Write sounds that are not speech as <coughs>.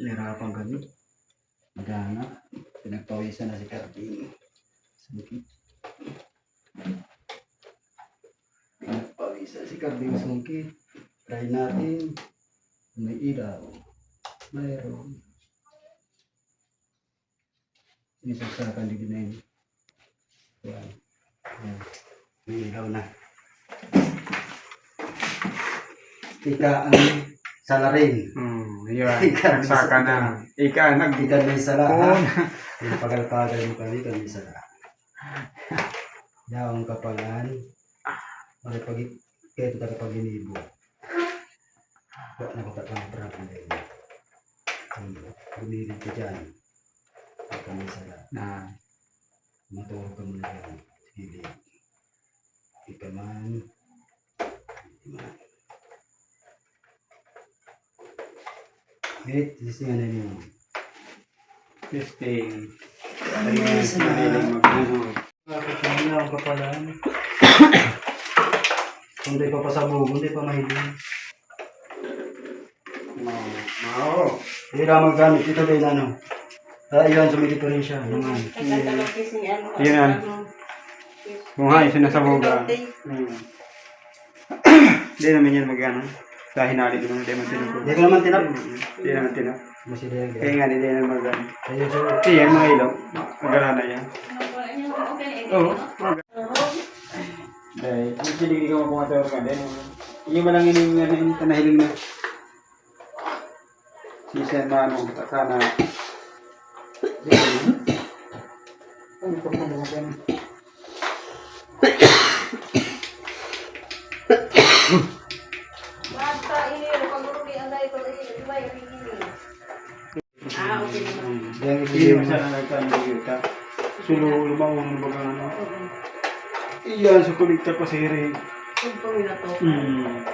Nahirapan kami. Maghanap. Pinagpawisan na si Carding. Sungkit. Pinagpawisan si Carding sungkit. Try natin. May ilaw. Mayroon. Inisagsakan din na yun. Yan. Yan. May ilaw na. Ika ang salarin. Hmm, yun. <laughs> Ika, Saka na. Ika, nag... Ikan may sala <laughs> ha. Yung pagal-pagal mo kami, kami sala. Yaong kapalan. Mari pag kaya ito tayo pag inibo. Ba't nakita ka ng problem? Bumilig ka dyan. Pag kami sala. Na. Matulog ka muna dyan. Sige. Di ka man. Di man. Wait, sisingan na niyo. Testing. Ayun, Ayun, maliling mag-ano. Bakit kami na kapalan? <coughs> Kung di pa pasabog, hindi pa mahiling. Oo. Hindi lang maggamit. Ito din ano. Ah, yun, sumili pa rin siya. Naman. Yun yan. Kung nga, yung sinasabugan. Hmm. <coughs> Hindi naman yan mag-ano. Dahil hinali naman, hindi naman tinapos. Hindi ko naman tinap. Hindi naman tinap. Masili yan. Kaya nga, hindi naman mag-ano. Ayun, so, Hindi yan, mga ilaw. Magana na yan. Oo. Dahil, yung pilig ikaw pumatawag ka din. Yung malang ining ano, yung tanahiling na. Sisa na ano, sana. Ano pa pa mga naman. yan Hindi mo sana nagtandang ka. Sulo, lumangon ba ano? Iyan, sa kulikta pa sa hiring. Tugtungin na to. Hmm.